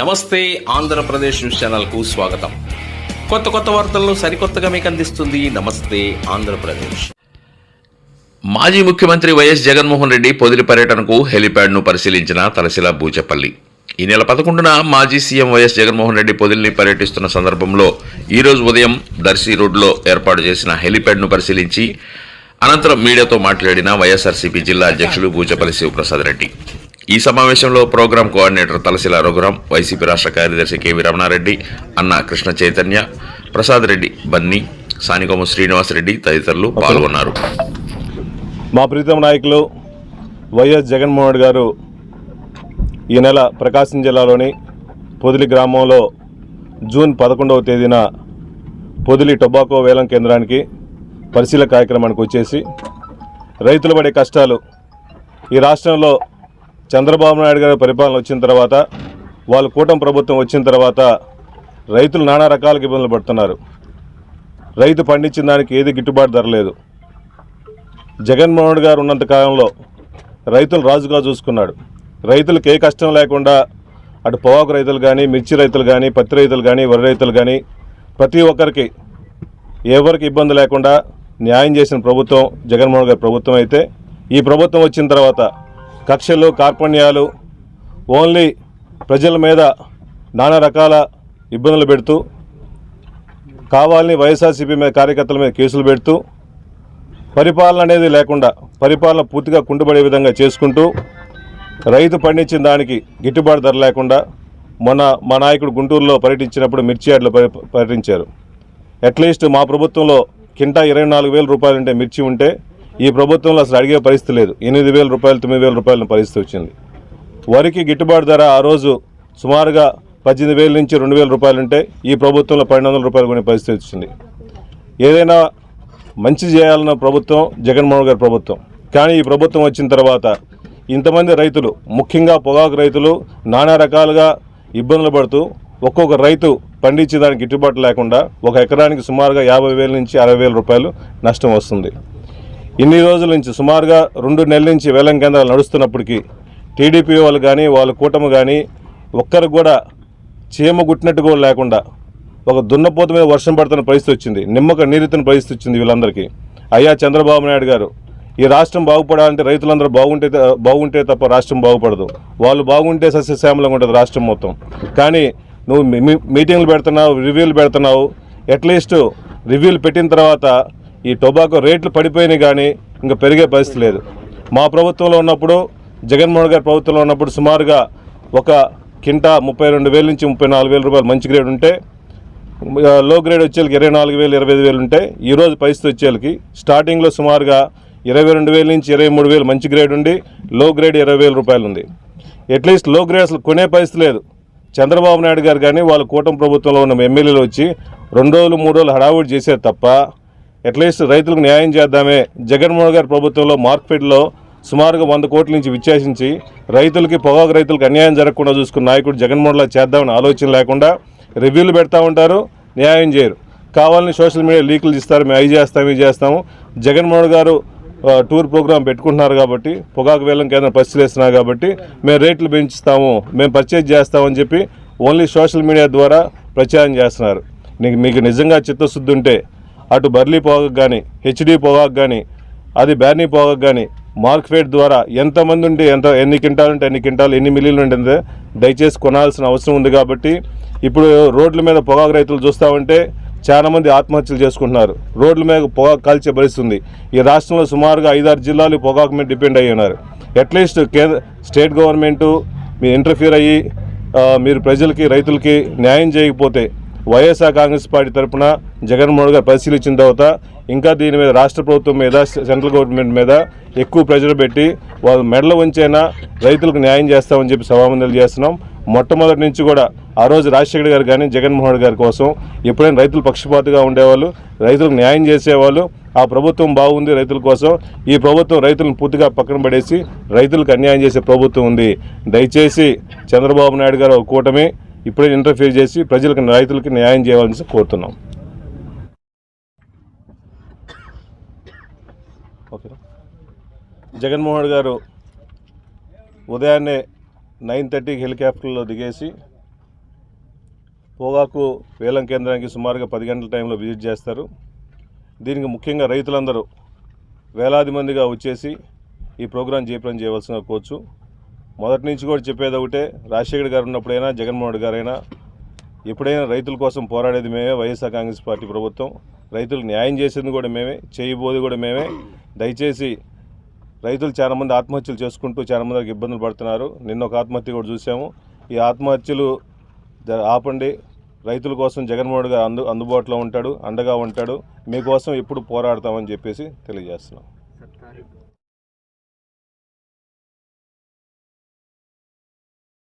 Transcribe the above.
నమస్తే ఆంధ్రప్రదేశ్ న్యూస్ ఛానల్కు స్వాగతం. కొత్త కొత్త వార్తలను సరికొత్తగా మీకు అందిస్తుంది నమస్తే ఆంధ్రప్రదేశ్. మాజీ ముఖ్యమంత్రి వైఎస్ జగన్మోహన్ రెడ్డి పొదిలి పర్యటనకు హెలిప్యాడ్ను పరిశీలించిన తలశిల బూచపల్లి. ఈ నెల పదకొండున మాజీ సీఎం వైఎస్ జగన్మోహన్ రెడ్డి పొదిలిని పర్యటిస్తున్న సందర్భంలో ఈరోజు ఉదయం దర్శి రోడ్లో ఏర్పాటు చేసిన హెలిప్యాడ్ను పరిశీలించి అనంతరం మీడియాతో మాట్లాడిన వైఎస్ఆర్సీపీ జిల్లా అధ్యక్షులు బూచపల్లి శివప్రసాద్ రెడ్డి. ఈ సమావేశంలో programme coordinator Talasila Raghuram YCP రాష్ట్ర కార్యదర్శి కెవి రమణారెడ్డి అన్న కృష్ణ చైతన్య ప్రసాద్ రెడ్డి బన్నీ సానికొమ్ము శ్రీనివాసరెడ్డి తదితరులు పాల్గొన్నారు. మా ప్రీతం నాయకులు వైఎస్ జగన్మోహన్ రెడ్డి గారు ఈ నెల ప్రకాశం జిల్లాలోని పొదిలి గ్రామంలో జూన్ పదకొండవ తేదీన పొదిలి టొబాకో వేలం కేంద్రానికి పరిశీలన కార్యక్రమానికి వచ్చేసి రైతులు పడే కష్టాలు ఈ రాష్ట్రంలో చంద్రబాబు నాయుడు గారి పరిపాలన వచ్చిన తర్వాత వాళ్ళ కూటమి ప్రభుత్వం వచ్చిన తర్వాత రైతులు నానా రకాలకు ఇబ్బందులు పడుతున్నారు. రైతు పండించిన దానికి ఏది గిట్టుబాటు ధర లేదు. జగన్మోహన్ రెడ్డి గారు ఉన్నంత కాలంలో రైతులు రాజుగా చూసుకున్నాడు. రైతులకు ఏ కష్టం లేకుండా అటు పొగాకు రైతులు కానీ మిర్చి రైతులు కానీ పత్తి రైతులు కానీ వరి రైతులు కానీ ప్రతి ఒక్కరికి ఎవరికి ఇబ్బంది లేకుండా న్యాయం చేసిన ప్రభుత్వం జగన్మోహన్ గారి ప్రభుత్వం అయితే ఈ ప్రభుత్వం వచ్చిన తర్వాత కక్షలు కార్పణ్యాలు ఓన్లీ ప్రజల మీద నానా రకాల ఇబ్బందులు పెడుతూ కావాలని వైఎస్ఆర్సీపీ మీద కార్యకర్తల మీద కేసులు పెడుతూ పరిపాలన అనేది లేకుండా పరిపాలన పూర్తిగా కుంటుపడే విధంగా చేసుకుంటూ రైతు పండించిన దానికి గిట్టుబాటు ధర లేకుండా మొన్న మా నాయకుడు గుంటూరులో పర్యటించినప్పుడు మిర్చి యార్డ్లో పర్యటించారు. అట్లీస్ట్ మా ప్రభుత్వంలో కింటా ఇరవై నాలుగు వేల రూపాయలు ఉంటే మిర్చి ఉంటే ఈ ప్రభుత్వంలో అసలు అడిగే పరిస్థితి లేదు. ఎనిమిది వేల రూపాయలు తొమ్మిది వేల రూపాయల పరిస్థితి వచ్చింది. వరికి గిట్టుబాటు ధర ఆ రోజు సుమారుగా పద్దెనిమిది వేల నుంచి రెండు వేల రూపాయలు ఉంటే ఈ ప్రభుత్వంలో పన్నెండు వందల రూపాయలు కొనే పరిస్థితి వచ్చింది. ఏదైనా మంచి చేయాలన్న ప్రభుత్వం జగన్మోహన్ గారి ప్రభుత్వం. కానీ ఈ ప్రభుత్వం వచ్చిన తర్వాత ఇంతమంది రైతులు ముఖ్యంగా పొగాకు రైతులు నానా రకాలుగా ఇబ్బందులు పడుతూ ఒక్కొక్క రైతు పండించే దానికి గిట్టుబాటు లేకుండా ఒక ఎకరానికి సుమారుగా యాభై వేల నుంచి అరవై వేల రూపాయలు నష్టం వస్తుంది. ఇన్ని రోజుల నుంచి సుమారుగా రెండు నెలల నుంచి వేలం కేంద్రాలు నడుస్తున్నప్పటికీ టీడీపీ వాళ్ళు కానీ వాళ్ళ కూటమి కానీ ఒక్కరికి కూడా చీమ గుట్టినట్టు కూడా లేకుండా ఒక దున్నపోత మీద వర్షం పడుతున్న పరిస్థితి వచ్చింది. నిమ్మక నీరెత్తిన పరిస్థితి వచ్చింది వీళ్ళందరికీ. అయ్యా చంద్రబాబు నాయుడు గారు ఈ రాష్ట్రం బాగుపడాలంటే రైతులందరూ బాగుంటే బాగుంటే తప్ప రాష్ట్రం బాగుపడదు. వాళ్ళు బాగుంటే సస్యశ్యామలంగా ఉంటుంది రాష్ట్రం మొత్తం. కానీ నువ్వు మీ- మీటింగ్లు పెడుతున్నావు రివ్యూలు పెడుతున్నావు అట్లీస్ట్ రివ్యూలు పెట్టిన తర్వాత ఈ టొబాకో రేట్లు పడిపోయినాయి కానీ ఇంకా పెరిగే పరిస్థితి లేదు. మా ప్రభుత్వంలో ఉన్నప్పుడు జగన్మోహన్ గారి ప్రభుత్వంలో ఉన్నప్పుడు సుమారుగా ఒక కింటా ముప్పై రెండు వేల నుంచి ముప్పై నాలుగు వేల రూపాయలు మంచి గ్రేడ్ ఉంటే లో గ్రేడ్ వచ్చేళ్ళకి ఇరవై నాలుగు వేలు ఇరవై ఐదు వేలు ఉంటాయి ఈరోజు పరిస్థితి వచ్చేళ్ళకి స్టార్టింగ్లో సుమారుగా ఇరవై రెండు వేల నుంచి ఇరవై మూడు వేలు మంచి గ్రేడ్ ఉండి లో గ్రేడ్ ఇరవై వేల రూపాయలు ఉంది. అట్లీస్ట్లో గ్రేడ్ అసలు కొనే పరిస్థితి లేదు. చంద్రబాబు నాయుడు గారు కానీ వాళ్ళ కూటమి ప్రభుత్వంలో ఉన్న ఎమ్మెల్యేలు వచ్చి రెండు రోజులు మూడు రోజులు హడావుడి చేశారు తప్ప అట్లీస్ట్ రైతులకు న్యాయం చేద్దామే. జగన్మోహన్ గారి ప్రభుత్వంలో మార్కెట్లో సుమారుగా వంద కోట్ల నుంచి విచ్చేసించి రైతులకి పొగాకు రైతులకు అన్యాయం జరగకుండా చూసుకున్న నాయకుడు జగన్మోహన్లా చేద్దామని ఆలోచన లేకుండా రివ్యూలు పెడతా ఉంటారు న్యాయం చేయరు. కావాలని సోషల్ మీడియా లీకులు ఇస్తారు మేము అవి చేస్తాము ఇవి చేస్తాము. జగన్మోహన్ గారు టూర్ ప్రోగ్రామ్ పెట్టుకుంటున్నారు కాబట్టి పొగాకు వేలం కేంద్రం పరిశీలిస్తున్నారు కాబట్టి మేము రేట్లు పెంచుతాము మేము పర్చేజ్ చేస్తామని చెప్పి ఓన్లీ సోషల్ మీడియా ద్వారా ప్రచారం చేస్తున్నారు. నీకు మీకు నిజంగా చిత్తశుద్ధి ఉంటే అటు బర్లీ పొగకు కానీ హెచ్డి పొగాకు కానీ అది బ్యానీ పొగాకు కానీ మార్క్ఫెడ్ ద్వారా ఎంతమంది ఉంటే ఎంత ఎన్ని క్వింటాలు ఉంటే ఎన్ని క్వింటాలు ఎన్ని మిలియన్లు ఉంటే దయచేసి కొనాల్సిన అవసరం ఉంది కాబట్టి ఇప్పుడు రోడ్ల మీద పొగాకు రైతులు చూస్తామంటే ఉంటే ఆత్మహత్యలు చేసుకుంటున్నారు. రోడ్ల మీద పొగాకు కాల్చే భరిస్తుంది ఈ రాష్ట్రంలో సుమారుగా ఐదారు జిల్లాలు పొగాకు మీద డిపెండ్ అయ్యి ఉన్నారు. అట్లీస్ట్ కేంద్ర స్టేట్ గవర్నమెంటు మీరు ఇంటర్ఫీర్ అయ్యి మీరు ప్రజలకి రైతులకి న్యాయం చేయకపోతే వైఎస్ఆర్ కాంగ్రెస్ పార్టీ తరఫున జగన్మోహన్ గారు పరిశీలించిన తర్వాత ఇంకా దీని మీద రాష్ట్ర ప్రభుత్వం మీద సెంట్రల్ గవర్నమెంట్ మీద ఎక్కువ ప్రెజర్ పెట్టి వాళ్ళు మెడల ఉంచైనా రైతులకు న్యాయం చేస్తామని చెప్పి సభామందలు చేస్తున్నాం. మొట్టమొదటి నుంచి కూడా ఆ రోజు రాజశేఖర్ గారు కానీ జగన్మోహన్ రెడ్డి గారి కోసం ఎప్పుడైనా రైతులు పక్షపాతిగా ఉండేవాళ్ళు రైతులకు న్యాయం చేసేవాళ్ళు ఆ ప్రభుత్వం బాగుంది రైతుల కోసం ఈ ప్రభుత్వం రైతులను పూర్తిగా పక్కన పడేసి రైతులకు అన్యాయం చేసే ప్రభుత్వం ఉంది. దయచేసి చంద్రబాబు నాయుడు గారు ఒక కూటమి ఇప్పుడే ఇంటర్ఫియర్ చేసి ప్రజలకు రైతులకి న్యాయం చేయాలని కోరుతున్నాం. ఓకే జగన్మోహన్ గారు ఉదయాన్నే నైన్ థర్టీకి హెలికాప్టర్లో దిగేసి పొగాకు వేలం కేంద్రానికి సుమారుగా పది గంటల టైంలో విజిట్ చేస్తారు. దీనికి ముఖ్యంగా రైతులందరూ వేలాది మందిగా వచ్చేసి ఈ ప్రోగ్రాం జయప్రదం చేయవలసిన కోచు మొదటి నుంచి కూడా చెప్పేది ఒకటే రాజశేఖర్ గారు ఉన్నప్పుడైనా జగన్మోహన్ రెడ్డి గారైనా ఎప్పుడైనా రైతుల కోసం పోరాడేది మేమే వైఎస్ఆర్ కాంగ్రెస్ పార్టీ ప్రభుత్వం. రైతులకు న్యాయం చేసింది కూడా మేమే చేయబోది కూడా మేమే. దయచేసి రైతులు చాలామంది ఆత్మహత్యలు చేసుకుంటూ చాలామందికి ఇబ్బందులు పడుతున్నారు. నిన్న ఒక ఆత్మహత్య కూడా చూసాము. ఈ ఆత్మహత్యలు జ- ఆపండి. రైతుల కోసం జగన్మోహన్ గారు అందు అందుబాటులో ఉంటాడు అండగా ఉంటాడు. మీకోసం ఎప్పుడు పోరాడతామని చెప్పేసి తెలియజేస్తున్నాం.